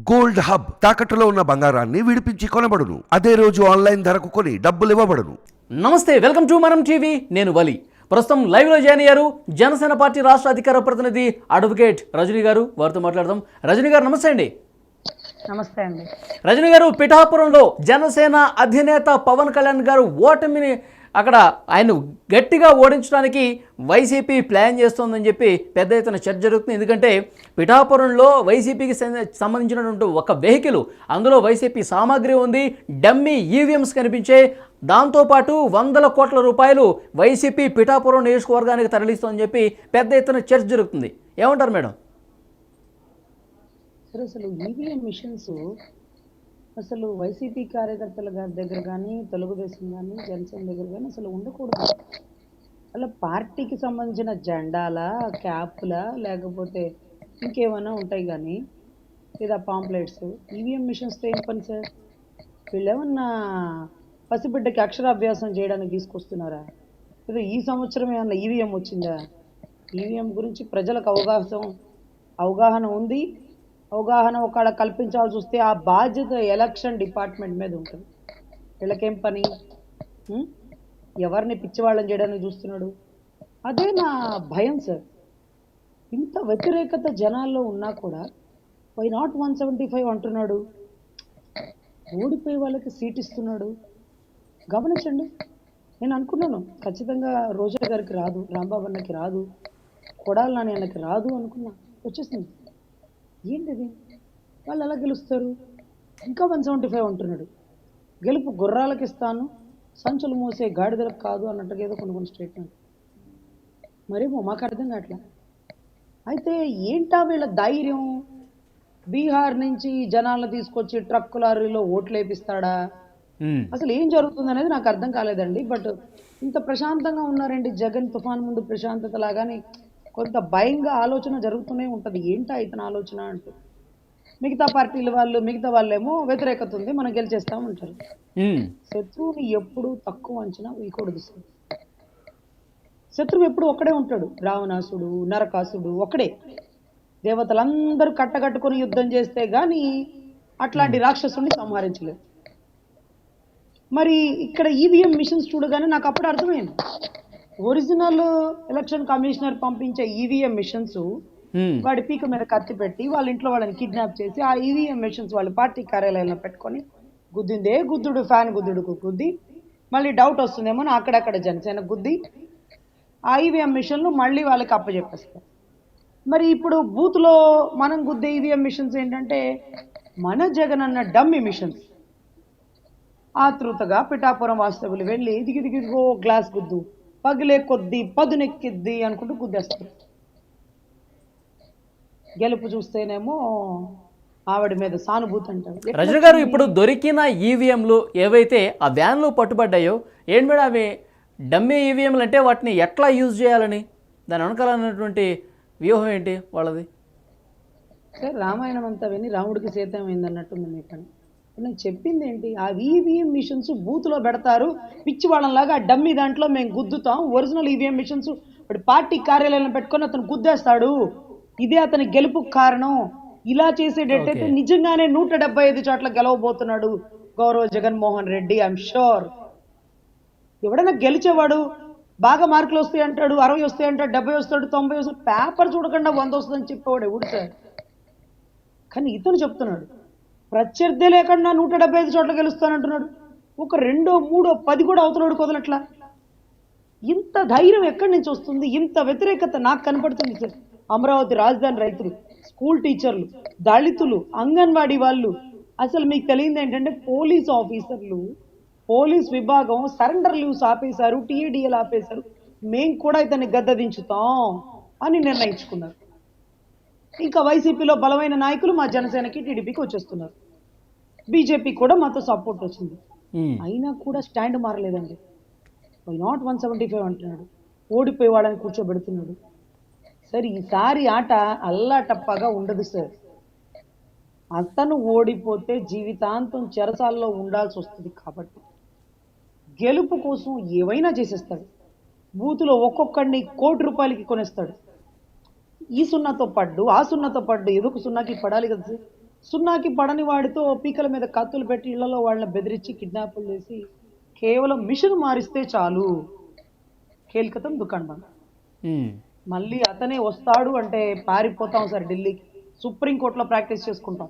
Gold hub తాకట్టులో ఉన్న బంగారాన్ని విడిపించి కొనబడును. అదే రోజు ఆన్లైన్ ధరకు కొని డబ్బులు ఇవ్వబడును. నమస్తే వెల్కమ్ టు మనం టీవీ. నేను వలి. ప్రస్తుతం లైవ్లో జాయిన్ అయ్యారు జనసేన పార్టీ రాష్ట్ర అధికార ప్రతినిధి అడ్వకేట్ రజనీ గారు. వారితో మాట్లాడదాం. రజనీ గారు నమస్తే అండి. నమస్తే అండి. రజనీ గారు పిఠాపురంలో జనసేన అధినేత పవన్ కళ్యాణ్ గారు ఓటమిని అక్కడ ఆయన గట్టిగా ఓడించడానికి వైసీపీ ప్లాన్ చేస్తోందని చెప్పి పెద్ద ఎత్తున చర్చ జరుగుతుంది. ఎందుకంటే పిఠాపురంలో వైసీపీకి సంబంధించినటువంటి ఒక వెహికల్ అందులో వైసీపీ సామాగ్రి ఉంది డమ్మీ ఈవీఎంస్ కనిపించే దాంతోపాటు వందల కోట్ల రూపాయలు వైసీపీ పిఠాపురం నియోజకవర్గానికి తరలిస్తోందని చెప్పి పెద్ద ఎత్తున చర్చ జరుగుతుంది. ఏమంటారు మేడం? సరే అసలు ఈవీఎం మిషన్స్ అసలు వైసీపీ కార్యకర్తల దగ్గర కానీ తెలుగుదేశం కానీ జనసేన దగ్గర కానీ అసలు ఉండకూడదు. అలా పార్టీకి సంబంధించిన జెండాలా క్యాప్లా లేకపోతే ఇంకేమైనా ఉంటాయి కానీ లేదా పాంప్లెట్స్ ఈవీఎం మిషన్స్తో ఏం పని సార్? వీళ్ళేమన్నా పసిబిడ్డకి అక్షరాభ్యాసం చేయడానికి తీసుకొస్తున్నారా? లేదా ఈ సంవత్సరం ఏమన్నా ఈవీఎం వచ్చిందా? ఈవీఎం గురించి ప్రజలకు అవగాహన అవగాహన ఉంది. అవగాహన ఒకళ్ళ కల్పించాల్సి వస్తే ఆ బాధ్యత ఎలక్షన్ డిపార్ట్మెంట్ మీద ఉంటుంది. వీళ్ళకేం పని? ఎవరిని పిచ్చివాళ్ళని చేయడానికి చూస్తున్నాడు? అదే నా భయం సార్. ఇంత వ్యతిరేకత జనాల్లో ఉన్నా కూడా why not one seventy five అంటున్నాడు? ఓడిపోయే వాళ్ళకి సీట్ ఇస్తున్నాడు? గమనించండి. నేను అనుకున్నాను ఖచ్చితంగా రోజా గారికి రాదు రాంబాబు అన్నకి రాదు కొడాలి నాని అన్నకి రాదు అనుకున్నా. వచ్చేసింది. ఏంటిది? వాళ్ళు ఎలా గెలుస్తారు? ఇంకా వన్ సెవెంటీ ఫైవ్ అంటున్నాడు. గెలుపు గుర్రాలకు ఇస్తాను సంచులు మోసే గాడిదలకు కాదు అన్నట్టుగా ఏదో కొన్ని కొన్ని స్టేట్మెంట్ మరేమో మాకు అర్థం కావట్లే? అయితే ఏంటా వీళ్ళ ధైర్యం? బీహార్ నుంచి జనాలను తీసుకొచ్చి ట్రక్ లారీలో ఓట్లు వేపిస్తాడా. అసలు ఏం జరుగుతుంది అనేది నాకు అర్థం కాలేదండి బట్ ఇంత ప్రశాంతంగా ఉన్నారండి జగన్ తుఫాన్ ముందు ప్రశాంతత లాగానే కొంత భయంగా ఆలోచన జరుగుతూనే ఉంటుంది. ఏంటా ఇతని ఆలోచన అంటూ. మిగతా పార్టీల వాళ్ళు మిగతా వాళ్ళేమో వ్యతిరేకత ఉంది మనం గెలిచేస్తాం ఉమ్. శత్రువుని ఎప్పుడు తక్కువ అంచనా వేయకూడదు సార్. శత్రువు ఎప్పుడు ఒక్కడే ఉంటాడు. రావణాసుడు నరకాసుడు ఒక్కడే. దేవతలందరూ కట్టకట్టుకొని యుద్ధం చేస్తే గాని అట్లాంటి రాక్షసుని సంహరించలేదు మరి ఇక్కడ ఈవీఎం మిషన్స్ చూడగానే నాకు అప్పుడు అర్థమైంది. ఒరిజినల్ ఎలక్షన్ కమిషనర్ పంపించే ఈవీఎం మిషన్స్ ఉమ్. వాడి పీక మీద కత్తి పెట్టి వాళ్ళ ఇంట్లో వాళ్ళని కిడ్నాప్ చేసి ఆ ఈవీఎం మిషన్స్ వాళ్ళ పార్టీ కార్యాలయంలో పెట్టుకొని గుద్దిందే గుద్దుడు ఫ్యాన్ గుద్దుడుకు గుద్ది మళ్ళీ డౌట్ వస్తుందేమో అని అక్కడక్కడ జనసేన గుద్ది ఆ ఈవీఎం మిషన్లు మళ్ళీ వాళ్ళకి అప్పచెప్పేస్తారు మరి ఇప్పుడు బూత్లో మనం గుద్దే ఈవీఎం మిషన్స్ ఏంటంటే మన జగన్ అన్న డమ్మి మిషన్స్ ఆతృతగా పిఠాపురం వాస్తవులు వెళ్ళి దిగి దిగిదిగో గ్లాస్ గుద్దు. పగిలే కొద్ది పదునెక్కిద్ది అనుకుంటూ గుద్దేస్తారు గెలుపు చూస్తేనేమో ఆవిడ మీద సానుభూతి అంటారు రజనీ గారు ఇప్పుడు దొరికిన ఈవీఎంలు ఏవైతే ఆ వ్యాన్లో పట్టుబడ్డాయో ఏంటి మేడం అవి? డమ్మీ ఈవీఎంలు అంటే వాటిని ఎట్లా యూజ్ చేయాలని? దాని వెనకాలన్నటువంటి వ్యూహం ఏంటి వాళ్ళది? సార్ రామాయణం అంతా విని రాముడికి సీతమైంది అన్నట్టుంది మీ పని. నేను చెప్పింది ఏంటి? ఆ ఈవీఎం మిషన్స్ బూత్లో పెడతారు. పిచ్చి వాళ్ళలాగా ఆ డమ్మీ దాంట్లో మేము గుద్దుతాం. ఒరిజినల్ ఈవీఎం మిషన్స్ ఇప్పుడు పార్టీ కార్యాలయంలో పెట్టుకొని అతను గుద్దేస్తాడు. ఇదే అతని గెలుపుకు కారణం. ఇలా చేసేటట్టయితే నిజంగానే నూట డెబ్బై ఐదు చోట్ల గెలవబోతున్నాడు గౌరవ జగన్మోహన్ రెడ్డి ఐఎమ్ షూర్ ఎవడైనా గెలిచేవాడు బాగా మార్కులు వస్తాయి అంటాడు అరవై వస్తాయి అంటాడు డెబ్బై వస్తాడు తొంభై వస్తాడు పేపర్ చూడకుండా వంద వస్తుందని చెప్పేవాడు ఎవడు సార్? కానీ ఇతను చెప్తున్నాడు ప్రత్యర్థి లేకుండా నూట డెబ్బై ఐదు చోట్ల గెలుస్తానంటున్నాడు. ఒక రెండో మూడో పది కూడా అవుతున్నాడు కుదలట్లా ఇంత ధైర్యం ఎక్కడి నుంచి వస్తుంది? ఇంత వ్యతిరేకత నాకు కనపడుతుంది సార్. అమరావతి రాజధాని రైతులు స్కూల్ టీచర్లు దళితులు అంగన్వాడీ వాళ్ళు. అసలు మీకు తెలియదు ఏంటంటే పోలీస్ ఆఫీసర్లు పోలీస్ విభాగం సరెండర్ లీవ్స్ ఆపేశారు టీఏడిఎల్ ఆపేశారు. మేము కూడా ఇతన్ని గద్ద దించుతాం అని నిర్ణయించుకున్నారు. ఇంకా వైసీపీలో బలమైన నాయకులు మా జనసేనకి టీడీపీకి వచ్చేస్తున్నారు. బీజేపీ కూడా మాతో సపోర్ట్ వచ్చింది. అయినా కూడా stand మారలేదండి. Why not one seventy five అంటున్నాడు. ఓడిపోయి వాళ్ళని కూర్చోబెడుతున్నాడు. సార్ ఈసారి ఆట అల్లాటప్పగా ఉండదు సార్. అతను ఓడిపోతే జీవితాంతం చెరసాల్లో ఉండాల్సి వస్తుంది కాబట్టి. గెలుపు కోసం ఏవైనా చేసేస్తాడు. బూతులో ఒక్కొక్కడిని కోటి రూపాయలకి కొనేస్తాడు. ఈ సున్నాతో పడ్డు ఆ సున్నాతో పడ్డు ఎదుకు సున్నాకి పడాలి కదా సున్నాకి పడని వాడితో పీకల మీద కత్తులు పెట్టి ఇళ్ళలో వాళ్ళని బెదిరించి కిడ్నాపులు చేసి కేవలం మిషన్ మారిస్తే చాలు. కేల్కతం దుకాణం బంద్. మళ్ళీ అతనే వస్తాడు అంటే పారిపోతాం సార్ ఢిల్లీకి. సుప్రీంకోర్టులో ప్రాక్టీస్ చేసుకుంటాం.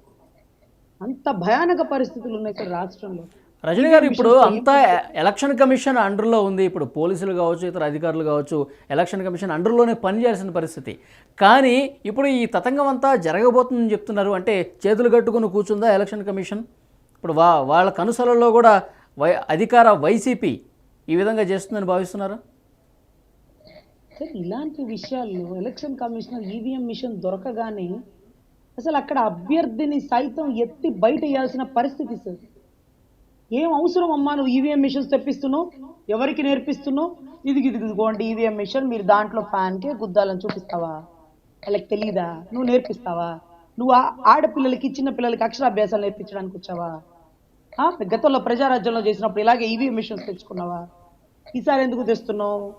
అంత భయానక పరిస్థితులు ఉన్నాయి సార్ రాష్ట్రంలో. రజనీ గారు ఇప్పుడు అంతా ఎలక్షన్ కమిషన్ అండర్లో ఉంది. ఇప్పుడు పోలీసులు కావచ్చు ఇతర అధికారులు కావచ్చు ఎలక్షన్ కమిషన్ అండర్లోనే పనిచేయాల్సిన పరిస్థితి. కానీ ఇప్పుడు ఈ తతంగం అంతా జరగబోతుందని చెప్తున్నారు. అంటే చేతులు కట్టుకుని కూర్చుందా ఎలక్షన్ కమిషన్? ఇప్పుడు వా వాళ్ళ కనుసలలో కూడా వై అధికార వైసీపీ ఈ విధంగా చేస్తుందని భావిస్తున్నారా? సార్ ఇలాంటి విషయాల్లో ఎలక్షన్ కమిషనర్ ఈవీఎం మిషన్ దొరకగానే అసలు అక్కడ అభ్యర్థిని సైతం ఎత్తి బయట వేయాల్సిన పరిస్థితి సార్. ఏం అవసరం అమ్మా నువ్వు ఈవీఎం మిషన్స్ తెప్పిస్తున్నావు? ఎవరికి నేర్పిస్తున్నావు? ఇది ఇది ఇదిగోండి ఈవీఎం మిషన్ మీరు దాంట్లో ఫ్యాన్కే గుద్దాలని చూపిస్తావా? వాళ్ళకి తెలియదా నువ్వు నేర్పిస్తావా? నువ్వు ఆ- ఆడపిల్లలకి చిన్న పిల్లలకి అక్షరాభ్యాసాలు నేర్పించడానికి వచ్చావా? గతంలో ప్రజారాజ్యంలో చేసినప్పుడు ఇలాగే ఈవీఎం మిషన్స్ తెచ్చుకున్నావా? ఈసారి ఎందుకు తెస్తున్నావు?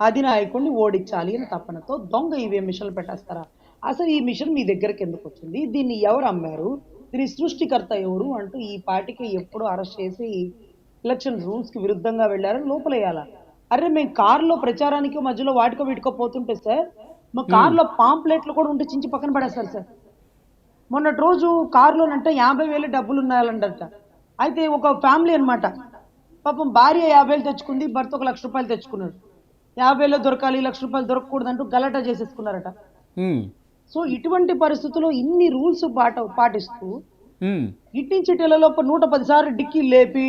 అధినాయకుడిని ఓడించాలి అని తపనతో దొంగ ఈవీఎం మిషన్లు పెట్టేస్తారా? అసలు ఈ మిషన్ మీ దగ్గరికి ఎందుకు వచ్చింది? దీన్ని ఎవరు అమ్మారు? దీని సృష్టికర్త ఎవరు అంటూ ఈ పార్టీకి ఎప్పుడు అరెస్ట్ చేసి ఎలక్షన్ రూల్స్కి విరుద్ధంగా వెళ్ళారని లోపలేయాలా. అరే మేము కారులో ప్రచారానికి మధ్యలో వాటికో వీటికో పోతుంటే సార్ మా కారులో పాంప్లెట్లు కూడా ఉంటే చించి పక్కన పడేస్తారు సార్. మొన్నటి రోజు కారులోనంటే యాభై వేలు డబ్బులు ఉన్నాయాలంట అయితే ఒక ఫ్యామిలీ అన్నమాట. పాపం భార్య యాభై వేలు తెచ్చుకుంది భర్త ఒక లక్ష రూపాయలు తెచ్చుకున్నాడు. యాభైలో దొరకాలి లక్ష రూపాయలు దొరకకూడదంటూ గలాటా చేసేసుకున్నారట. సో ఇటువంటి పరిస్థితుల్లో ఇన్ని రూల్స్ పాట పాటిస్తూ ఉమ్. ఇట్టించి లోపల నూట పది సార్లు డిక్కీ లేపి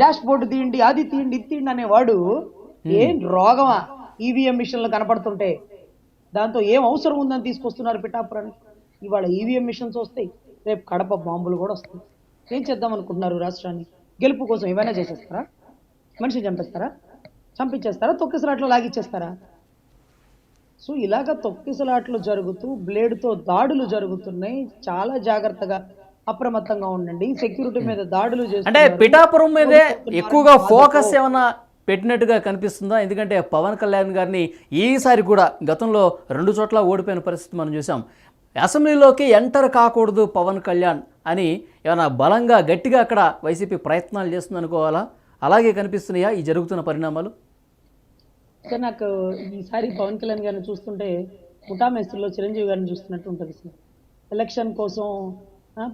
డాష్ బోర్డు తీయండి అది తీయండి ఇది తీయండి అనేవాడు ఏం రోగమా? ఈవీఎం మిషన్లు కనపడుతుంటే. దాంతో ఏం అవసరం ఉందని తీసుకొస్తున్నారు పిఠాపురానికి? ఇవాళ ఈవీఎం మిషన్స్ వస్తాయి రేపు కడప బాంబులు కూడా వస్తాయి. ఏం చేద్దాం అనుకుంటున్నారు రాష్ట్రాన్ని? గెలుపు కోసం ఏమైనా చేసేస్తారా? మనిషిని చంపేస్తారా? చంపించేస్తారా? తొక్కిసలాట్లో లాగిచ్చేస్తారా? సో ఇలాగ తొక్కిసలాట్లు జరుగుతూ బ్లేడ్తో దాడులు జరుగుతున్నాయి. చాలా జాగ్రత్తగా అప్రమత్తంగా ఉండండి. సెక్యూరిటీ మీద దాడులు అంటే. పిఠాపురం మీదే ఎక్కువగా ఫోకస్ ఏమైనా పెట్టినట్టుగా కనిపిస్తుందా? ఎందుకంటే పవన్ కళ్యాణ్ గారిని ఈసారి కూడా గతంలో రెండు చోట్ల ఓడిపోయిన పరిస్థితి మనం చూసాం. అసెంబ్లీలోకి ఎంటర్ కాకూడదు పవన్ కళ్యాణ్ అని ఏమైనా బలంగా గట్టిగా అక్కడ వైసీపీ ప్రయత్నాలు చేస్తుంది అనుకోవాలా అలాగే కనిపిస్తున్నాయా? ఈ జరుగుతున్న పరిణామాలు? సార్ నాకు ఈసారి పవన్ కళ్యాణ్ గారిని చూస్తుంటే ముఠా మేస్త్రిలో చిరంజీవి గారిని చూస్తున్నట్టు ఉంటుంది సార్. ఎలక్షన్ కోసం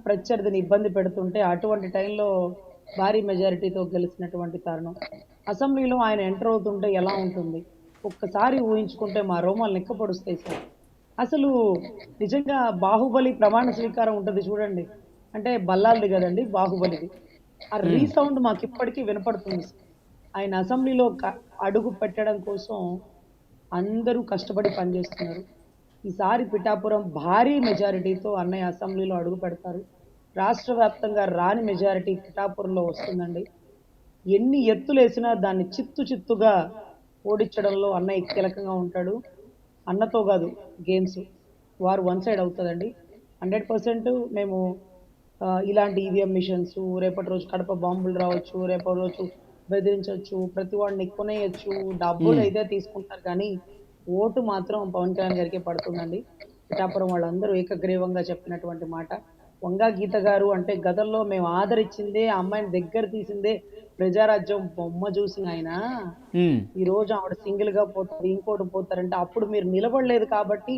ప్రత్యర్థిని ఇబ్బంది పెడుతుంటే అటువంటి టైంలో భారీ మెజారిటీతో గెలిచినటువంటి కారణం. అసెంబ్లీలో ఆయన ఎంటర్ అవుతుంటే ఎలా ఉంటుంది? ఒక్కసారి ఊహించుకుంటే మా రోమాలు నెక్కపడుస్తాయి సార్. అసలు నిజంగా బాహుబలి ప్రమాణ స్వీకారం ఉంటుంది చూడండి. అంటే బల్లాలది కదండి బాహుబలిది. ఆ రీసౌండ్ మాకు ఇప్పటికీ వినపడుతుంది సార్. ఆయన అసెంబ్లీలో అడుగు పెట్టడం కోసం అందరూ కష్టపడి పనిచేస్తున్నారు. ఈసారి పిఠాపురం భారీ మెజారిటీతో అన్నయ్య అసెంబ్లీలో అడుగు పెడతారు. రాష్ట్ర వ్యాప్తంగా రాని మెజారిటీ పిఠాపురంలో వస్తుందండి. ఎన్ని ఎత్తులు వేసినా దాన్ని చిత్తు చిత్తుగా ఓడించడంలో అన్నయ్య కీలకంగా ఉంటాడు. అన్నతో కాదు గేమ్స్. వారు వన్ సైడ్ అవుతుందండి హండ్రెడ్ పర్సెంట్ మేము ఇలాంటి ఈవీఎం మిషన్స్ రేపటి రోజు కడప బాంబులు రావచ్చు రేపటి రోజు బెదిరించవచ్చు ప్రతి వాడిని కొనేయచ్చు డబ్బులు అయితే తీసుకుంటారు కానీ ఓటు మాత్రం పవన్ కళ్యాణ్ గారికే పడుతుందండి. పిఠాపురం వాళ్ళందరూ ఏకగ్రీవంగా చెప్పినటువంటి మాట. వంగా గీత గారు అంటే గతంలో మేము ఆదరించిందే ఆ అమ్మాయిని దగ్గర తీసిందే ప్రజారాజ్యం బొమ్మ చూసిన ఆయన. ఈ రోజు ఆవిడ సింగిల్గా పోతారు ఇంకోటి పోతారంటే అప్పుడు మీరు నిలబడలేదు కాబట్టి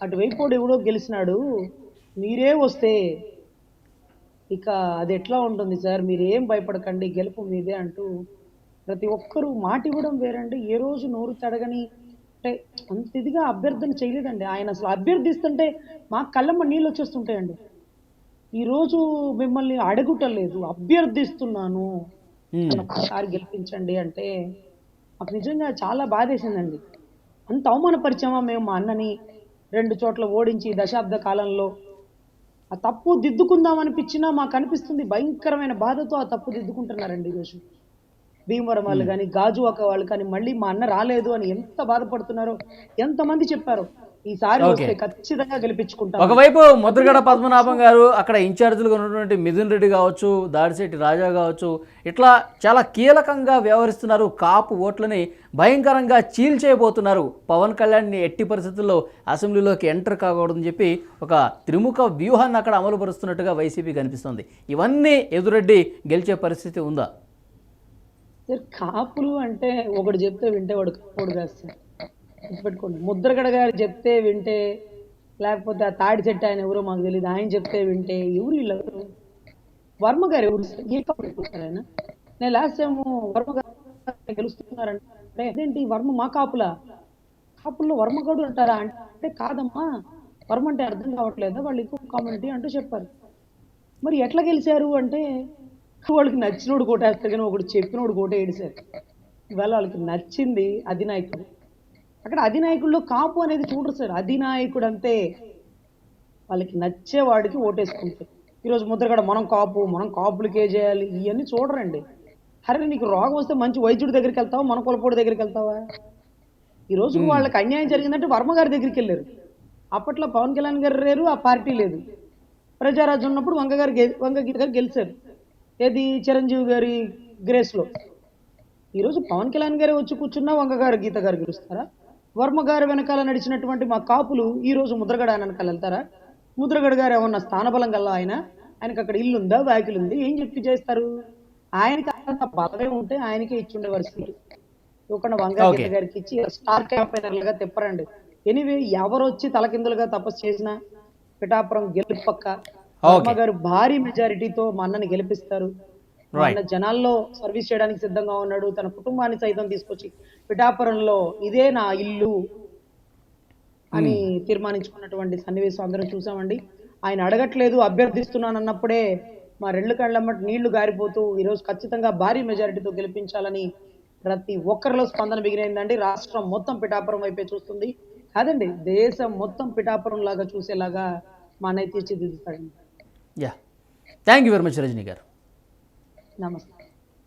అటువైపు ఎవడో గెలిచినాడు. మీరే వస్తే ఇక అది ఎట్లా ఉంటుంది సార్? మీరు ఏం భయపడకండి గెలుపు మీదే అంటూ ప్రతి ఒక్కరూ మాట ఇవ్వడం వేరండి. ఏ రోజు నోరు తడగని అంటే అంత ఇదిగా అభ్యర్థన చేయలేదండి. ఆయన అసలు అభ్యర్థిస్తుంటే మా కళ్ళమ్మ నీళ్ళు వచ్చేస్తుంటాయండి. ఈరోజు మిమ్మల్ని అడగటలేదు అభ్యర్థిస్తున్నాను. ఒక్కసారి గెలిపించండి అంటే మాకు నిజంగా చాలా బాధేసిందండి. అంత అవమానపరిచామా మేము మా అన్నని? రెండు చోట్ల ఓడించి దశాబ్ద కాలంలో ఆ తప్పు దిద్దుకుందాం అనిపించినా మాకు అనిపిస్తుంది భయంకరమైన బాధతో ఆ తప్పు దిద్దుకుంటున్నారండి ఈరోజు. భీమవరం వాళ్ళు కానీ గాజువాక వాళ్ళు కానీ మళ్ళీ మా అన్న రాలేదు అని ఎంత బాధపడుతున్నారో ఎంతమంది చెప్పారు. ఈసారి. వస్తే ఖచ్చితంగా గెలిపించుకుంటాం. ఒకవైపు ముద్రగడ పద్మనాభం గారు అక్కడ ఇన్ఛార్జీలుగా ఉన్నటువంటి మిథున్ రెడ్డి కావచ్చు దాడిశెట్టి రాజా కావచ్చు ఇట్లా చాలా కీలకంగా వ్యవహరిస్తున్నారు. కాపు ఓట్లని భయంకరంగా చీల్చేయబోతున్నారు పవన్ కళ్యాణ్ని ఎట్టి పరిస్థితుల్లో అసెంబ్లీలోకి ఎంటర్ కాకూడదని చెప్పి ఒక త్రిముఖ వ్యూహాన్ని అక్కడ అమలుపరుస్తున్నట్టుగా వైసీపీ కనిపిస్తుంది. ఇవన్నీ ఎదురెడ్డి గెలిచే పరిస్థితి ఉందా? సార్ కాపులు అంటే ఒకడు చెప్తే వింటే వాడు కాపుడు సార్. గుర్తుపెట్టుకోండి. ముద్రగడ గారు చెప్తే వింటే లేకపోతే ఆ తాడి చెట్టు ఆయన ఎవరో మాకు తెలియదు ఆయన చెప్తే వింటే ఎవరు వీళ్ళు వర్మ గారు ఎవరు? ఆయన? నేను లాస్ట్ టైం వర్మ గారు గెలుస్తున్నారంటే అదేంటి వర్మ మా కాపులా? కాపుల్లో వర్మగౌడు అంటారా? అంటే కాదమ్మా వర్మ అంటే అర్థం కావట్లేదా? వాళ్ళు ఎక్కువ కామెంటీ అంటూ చెప్పారు. మరి ఎట్లా గెలిచారు అంటే వాళ్ళకి నచ్చినోడు కోటేస్తారు కానీ ఒకడు చెప్పినోడు కోట ఏడిశారు. ఇవాళ వాళ్ళకి నచ్చింది అధినాయకుడు. అక్కడ అధినాయకుల్లో కాపు అనేది చూడరు సార్. అధినాయకుడు అంతే వాళ్ళకి నచ్చేవాడికి ఓటేసుకుంటారు. ఈరోజు ముద్రగడ మనం కాపు మనం కాపులకే చేయాలి ఇవన్నీ చూడరండి. అరే నీకు రోగం వస్తే మంచి వైద్యుడి దగ్గరికి వెళ్తావా? మన కులపోడి దగ్గరికి వెళ్తావా? ఈ రోజు వాళ్ళకి అన్యాయం జరిగిందంటే వర్మ గారి దగ్గరికి వెళ్ళారు. అప్పట్లో పవన్ కళ్యాణ్ గారు లేరు ఆ పార్టీ లేదు. ప్రజారాజ్యం ఉన్నప్పుడు వంగ గారు వంగ గీత గారు గెలిచారు. ఏది? చిరంజీవి గారి గ్రేస్లో ఈరోజు పవన్ కళ్యాణ్ గారే వచ్చి కూర్చున్నా వంగ గారు గీత గారు గెలుస్తారా? వర్మ గారు వెనకాల నడిచినటువంటి మా కాపులు ఈ రోజు ముద్రగడ ఆయన వెనకాల వెళ్తారా? ముద్రగడ గారు ఏమన్నా స్థానబలం గల్లా ఆయన? ఆయనకి అక్కడ ఇల్లు ఉందా వ్యాకిల్ ఉంది ఏం చెప్పి చేస్తారు? ఆయనకి అంత బలమే ఉంటే ఆయనకే ఇచ్చుండేవారు సీటు. ఇవ్వకుండా వంగ Okay. గీత గారికి ఇచ్చి స్టార్ క్యాంపెయినర్లుగా తిప్పరండి. ఎనివే ఎవరు వచ్చి తలకిందులుగా తపస్సు చేసినా పిఠాపురం గెలుపక్క వర్మ గారు భారీ మెజారిటీతో మా అన్నని గెలిపిస్తారు. అన్న జనాల్లో సర్వీస్ చేయడానికి సిద్ధంగా ఉన్నాడు. తన కుటుంబాన్ని సైతం తీసుకొచ్చి పిఠాపురంలో ఇదే నా ఇల్లు అని తీర్మానించుకున్నటువంటి సన్నివేశం అందరం చూసామండి. ఆయన అడగట్లేదు అభ్యర్థిస్తున్నాను అన్నప్పుడే మా రెండు కళ్ళమ్మటి నీళ్ళు గారిపోతూ ఈరోజు ఖచ్చితంగా భారీ మెజారిటీతో గెలిపించాలని ప్రతి ఒక్కరిలో స్పందన బిగినైందండి రాష్ట్రం మొత్తం పిఠాపురం వైపే చూస్తుంది. కాదండి దేశం మొత్తం పిఠాపురం లాగా చూసేలాగా మా అన్నయ్య తీర్చిదిద్దుతాడండి ya thank you very much Rajani garu. నమస్తే